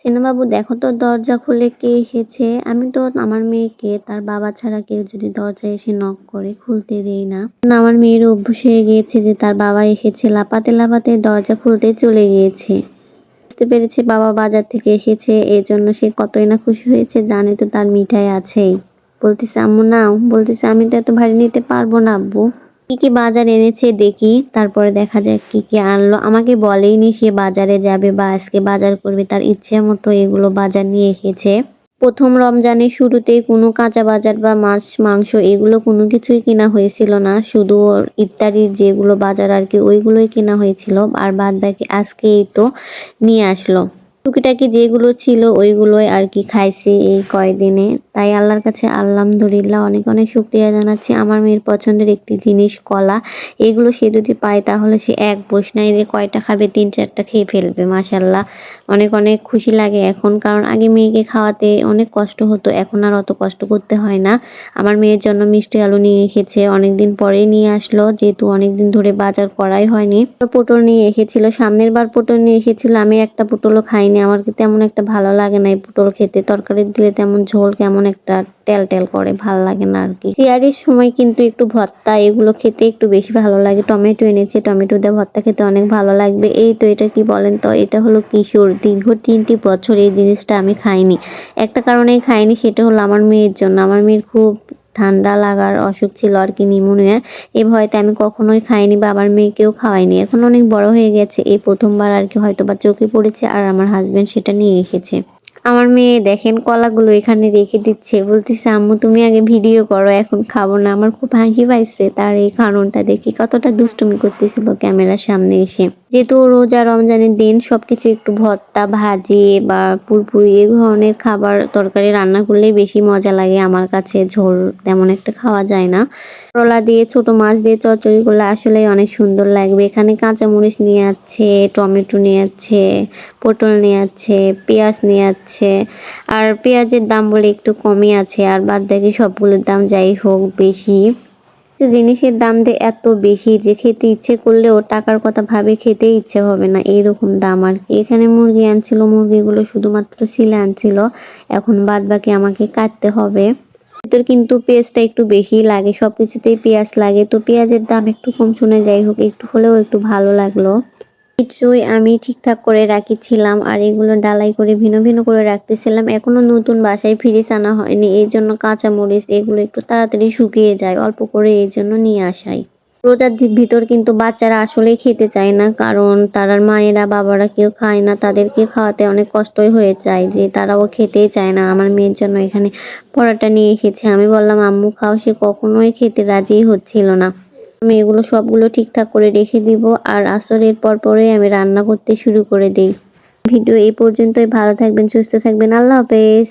সিনেমাবু, দেখো তো, দরজা খুলে কে এসেছে? আমি তো আমার মেয়েকে, তার বাবা ছাড়া কেউ যদি দরজায় এসে নক করে, খুলতে দেই না। আমার মেয়ের অভ্যাস হয়ে গিয়েছে যে তার বাবা এসেছে লাপাতে লাপাতে দরজা খুলতে চলে গিয়েছে। বুঝতে পেরেছে বাবা বাজার থেকে এসেছে এই জন্য সে কতই না খুশি হয়েছে, জানে তো তার মিঠাই আছেই। বলতেছে, আম্মু, নাও। বলতেছে, আমি তো এত ভারী নিতে পারব না, আব্বু। কি কি বাজার এনেছে দেখি, তারপরে দেখা যায় কি কি আনলো। আমাকে বলেইনি সে বাজারে যাবে বা আজকে বাজার করবে, তার ইচ্ছে মতো এগুলো বাজার নিয়ে এসেছে। প্রথম রমজানের শুরুতেই কোনো কাঁচা বাজার বা মাছ, মাংস এগুলো কোনো কিছুই কেনা হয়েছিল না। শুধু ইফতারির যেগুলো বাজার আর কি, ওইগুলোই কেনা হয়েছিল। আর বাদ বাকি আজকেই তো নিয়ে আসলো। টুকিটাকি যেগুলো ছিল, ওইগুলোই আর কি খাইছি এই কয়দিনে। তাই আল্লাহর কাছে আলহামদুলিল্লাহ অনেক অনেক শুক্রিয়া জানাচ্ছি। আমার মেয়ের পছন্দের একটি জিনিস কলা। এগুলো সে যদি পায় তাহলে সে এক বস নাই যে কয়টা খাবে, তিন চারটা খেয়ে ফেলবে মাসাল্লাহ অনেক অনেক খুশি লাগে এখন, কারণ আগে মেয়েকে খাওয়াতে অনেক কষ্ট হতো, এখন আর অত কষ্ট করতে হয় না। আমার মেয়ের জন্য মিষ্টি আলু নিয়ে এসেছে, অনেকদিন পরেই নিয়ে আসলো, যেহেতু অনেকদিন ধরে বাজার করাই হয়নি। পটল নিয়ে এসেছিল, সামনের বার পটল নিয়ে এসেছিল, আমি একটা পটলও খাইনি, আমার তেমন একটা ভালো লাগে না এই পটল খেতে, তরকারি দিলে তেমন ঝোল কেমন একটা টেল টেল করে, ভালো লাগে না আর কি। সিয়ারির সময় কিন্তু একটু ভর্তা, এগুলো খেতে একটু বেশি ভালো লাগে। টমেটো এনেছে, টমেটো দিয়ে ভর্তা খেতে অনেক ভালো লাগবে। এই তো এটা কি বলেন তো, এটা হলো কিশোর। দীর্ঘ তিনটি বছর এই জিনিসটা আমি খাইনি। একটা কারণেই খাইনি, সেটা হলো আমার মেয়ের জন্য। আমার মেয়ের খুব ঠান্ডা লাগার অসুখ ছিল আর কি নিউমোনিয়া এ ভয়তে আমি কখনোই খাইনি বা আমার মেয়েকেও খাওয়াইনি। এখন অনেক বড় হয়ে গেছে। এই প্রথমবার আর কি হয়তো বা চোখে পড়েছে আর আমার হাজবেন্ড সেটা নিয়ে এসেছে। আমার মেয়ে দেখেন কলাগুলো এখানে রেখে দিচ্ছে। বলতেছে, আম্মু, তুমি আগে ভিডিও করো, এখন খাব না। আমার খুব হাসি পাইছে তার এই কারণটা দেখি। কতটা দুষ্টুমি করতেছিল ক্যামেরার সামনে এসে। যেহেতু রোজা, রমজানের দিন সবকিছু একটু ভর্তা, ভাজি বা পুরপুরি এই ধরনের খাবার তরকারি রান্না করলেই বেশি মজা লাগে। আমার কাছে ঝোল তেমন একটা খাওয়া যায় না। করলা দিয়ে, ছোট মাছ দিয়ে চচ্চড়ি করলে আসলেই অনেক সুন্দর লাগবে। এখানে কাঁচামরিচ নিয়ে যাচ্ছে টমেটো নিয়ে যাচ্ছে পটল নিয়ে যাচ্ছে পেঁয়াজ নিয়ে যাচ্ছে আর পেঁয়াজের দাম বলে একটু কমই আছে। আর বাদ বাকি সবগুলোর দাম যাই হোক বেশি। জিনিসের দাম দিয়ে এত বেশি যে খেতে ইচ্ছে করলেও টাকার কথা ভাবে খেতে ইচ্ছে হবে না। এইরকম দাম আর এখানে মুরগি আনছিল, মুরগিগুলো শুধুমাত্র সিলে আনছিল। এখন বাদ বাকি আমাকে কাটতে হবে। ভিতর কিন্তু পেঁয়াজটা একটু বেশি লাগে সব কিছুতেই পেঁয়াজ লাগে। তো পেঁয়াজের দাম একটু কম শুনে যাই হোক, একটু হলেও একটু ভালো লাগল। কিছুই আমি ঠিকঠাক করে রাখিছিলাম আর এগুলো ডালাই করে ভিন্ন ভিন্ন করে রাখতেছিলাম। এখনও নতুন বাসায় ফ্রিজ আনা হয়নি এই জন্য কাঁচা মরিচ এগুলো একটু তাড়াতাড়ি শুকিয়ে যায়, অল্প করে এই জন্য নিয়ে আসাই। রোজার ভিতর কিন্তু বাচ্চারা আসলেই খেতে চায় না, কারণ তারার মায়েরা, বাবারা কেউ খায় না, তাদেরকে খাওয়াতে অনেক কষ্টই হয়ে যায় যে তারাও খেতেই চায় না। আমার মেয়ের জন্য এখানে পরোটা নিয়ে এসেছে। আমি বললাম, আম্মু, খাও। সে কখনোই খেতে রাজিই হচ্ছিল না। আমি এগুলো সবগুলো ঠিকঠাক করে রেখে দিব আর আসরের পর পরে আমি রান্না করতে শুরু করে দিই। ভিডিও এই পর্যন্তই। ভালো থাকবেন, সুস্থ থাকবেন। আল্লাহ হাফেজ।